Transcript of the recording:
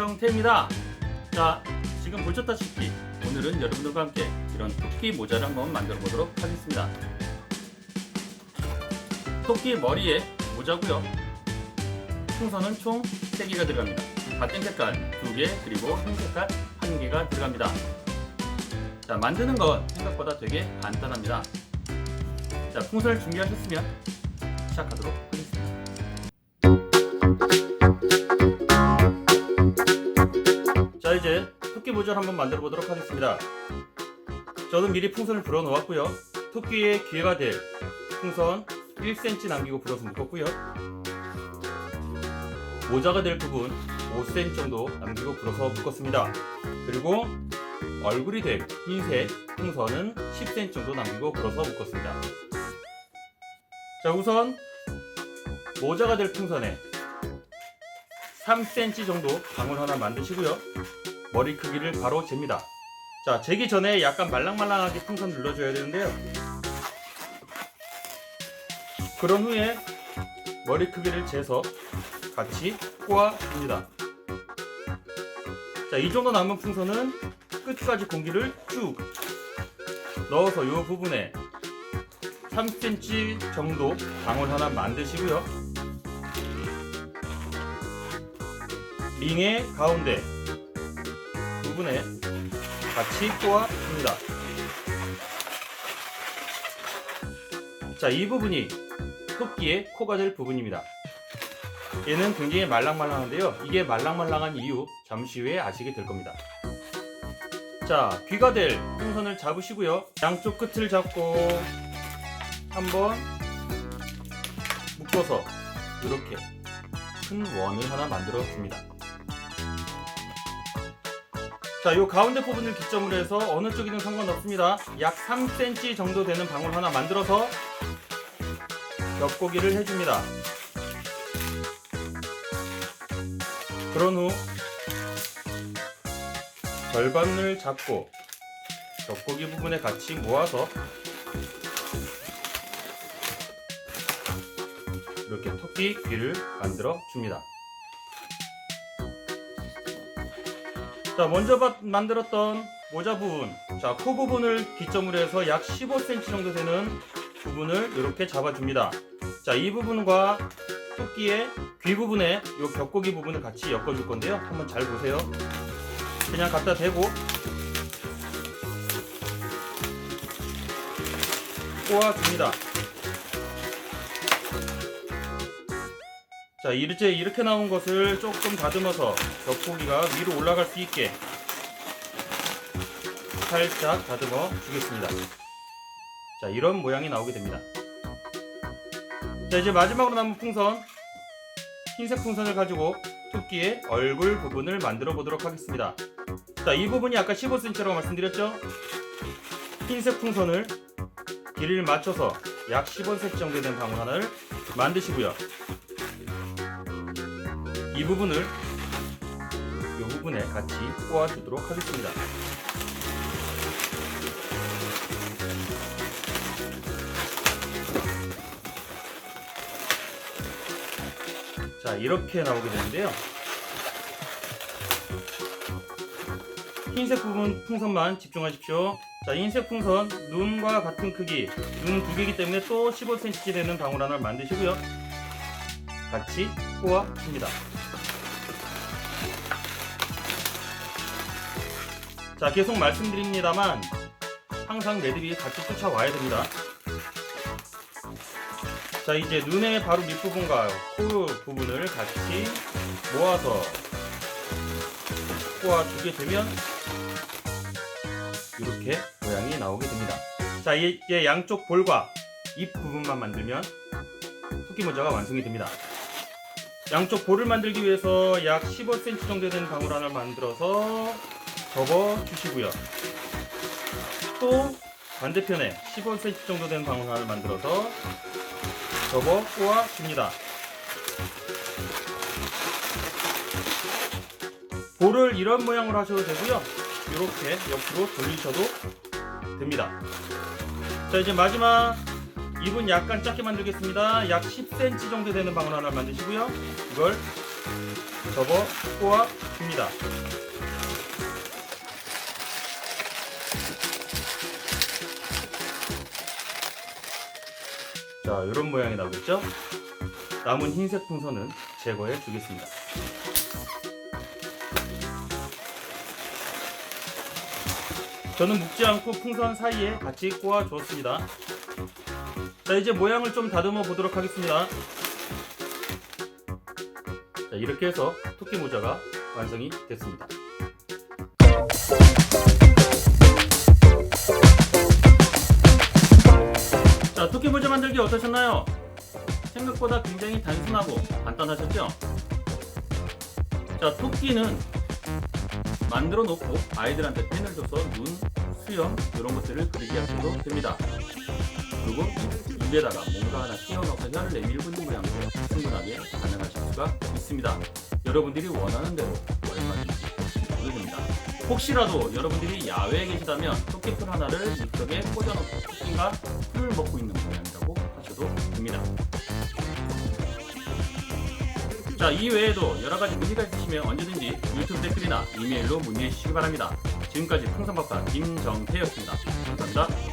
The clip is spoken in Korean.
정태입니다. 자, 지금 보셨다시피 오늘은 여러분들과 함께 이런 토끼 모자를 한번 만들어 보도록 하겠습니다. 토끼 머리에 모자고요. 풍선은 총 3개가 들어갑니다. 같은 색깔 2개 그리고 흰 색깔 1개가 들어갑니다. 자, 만드는 건 생각보다 되게 간단합니다. 자, 풍선을 준비하셨으면 시작하도록 하겠습니다. 모자를 한번 만들어 보도록 하겠습니다. 저는 미리 풍선을 불어 놓았고요. 토끼의 귀가 될 풍선 1cm 남기고 불어서 묶었고요. 모자가 될 부분 5cm 정도 남기고 불어서 묶었습니다. 그리고 얼굴이 될 흰색 풍선은 10cm 정도 남기고 불어서 묶었습니다. 자 우선 모자가 될 풍선에 3cm 정도 방울 하나 만드시고요. 머리 크기를 바로 잽니다. 자, 재기 전에 약간 말랑말랑하게 풍선 눌러줘야 되는데요. 그런 후에 머리 크기를 재서 같이 꼬아줍니다. 자, 이 정도 남은 풍선은 끝까지 공기를 쭉 넣어서 이 부분에 3cm 정도 방울 하나 만드시고요. 링의 가운데 부분에 같이 꼬아줍니다. 자, 이 부분이 토끼의 코가 될 부분입니다. 얘는 굉장히 말랑말랑한데요. 이게 말랑말랑한 이유 잠시 후에 아시게 될 겁니다. 자, 귀가 될 풍선을 잡으시고요. 양쪽 끝을 잡고 한번 묶어서 이렇게 큰 원을 하나 만들어 줍니다. 자, 요 가운데 부분을 기점으로 해서 어느 쪽이든 상관없습니다. 약 3cm 정도 되는 방울 하나 만들어서 겹고기를 해줍니다. 그런 후 절반을 잡고 겹고기 부분에 같이 모아서 이렇게 토끼 귀를 만들어 줍니다. 자, 먼저 바- 만들었던 모자 부분, 자, 코 부분을 기점으로 해서 약 15cm 정도 되는 부분을 이렇게 잡아줍니다. 자, 이 부분과 토끼의 귀 부분에 이 겹고기 부분을 같이 엮어줄 건데요. 한번 잘 보세요. 그냥 갖다 대고 꼬아줍니다. 자, 이제 이렇게 나온 것을 조금 다듬어서 겹고기가 위로 올라갈 수 있게 살짝 다듬어 주겠습니다. 자, 이런 모양이 나오게 됩니다. 자, 이제 마지막으로 남은 풍선, 흰색 풍선을 가지고 토끼의 얼굴 부분을 만들어 보도록 하겠습니다. 자, 이 부분이 아까 15cm라고 말씀드렸죠? 흰색 풍선을 길이를 맞춰서 약 15cm 정도 된 방울 하나를 만드시고요. 이 부분을 이 부분에 같이 꼬아주도록 하겠습니다. 자 이렇게 나오게 되는데요. 흰색 부분 풍선만 집중하십시오. 자 흰색 풍선 눈과 같은 크기 눈 두 개이기 때문에 또 15cm 되는 방울 하나를 만드시고요. 같이 꼬아 줍니다. 자 계속 말씀드립니다만 항상 매듭이 같이 쫓아와야 됩니다. 자 이제 눈의 바로 밑부분과 코 부분을 같이 모아서 꼬아주게 되면 이렇게 모양이 나오게 됩니다. 자 이제 양쪽 볼과 입 부분만 만들면 토끼 모자가 완성이 됩니다. 양쪽 볼을 만들기 위해서 약 15cm 정도 되는 방울 하나를 만들어서 접어 주시고요. 또 반대편에 15cm 정도 되는 방울 하나를 만들어서 접어 꼬아 줍니다. 볼을 이런 모양으로 하셔도 되고요. 이렇게 옆으로 돌리셔도 됩니다. 자 이제 마지막 입은 약간 작게 만들겠습니다. 약 10cm 정도 되는 방울 하나 만드시고요. 이걸 접어 꼬아 줍니다. 자, 이런 모양이 나오겠죠? 남은 흰색 풍선은 제거해 주겠습니다. 저는 묶지 않고 풍선 사이에 같이 꼬아 주었습니다. 자, 이제 모양을 좀 다듬어 보도록 하겠습니다. 자, 이렇게 해서 토끼 모자가 완성이 됐습니다. 자, 토끼 모자 만들기 어떠셨나요? 생각보다 굉장히 단순하고 간단하셨죠? 자, 토끼는 만들어 놓고 아이들한테 펜을 줘서 눈, 수염 이런 것들을 그리게 하셔도 됩니다. 그리고 입- 입에다가 뭔가 하나 끼워 넣어서 혀를 내밀고 있는 모양도 충분하게 가능하실 수가 있습니다. 여러분들이 원하는 대로 얼마든지. 혹시라도 여러분들이 야외에 계시다면 토끼풀 하나를 이쪽에 꽂아놓고 토끼가 풀을 먹고 있는 모양이라고 하셔도 됩니다. 자, 이 외에도 여러 가지 문의가 있으시면 언제든지 유튜브 댓글이나 이메일로 문의해 주시기 바랍니다. 지금까지 풍선박사 김정태였습니다. 감사합니다.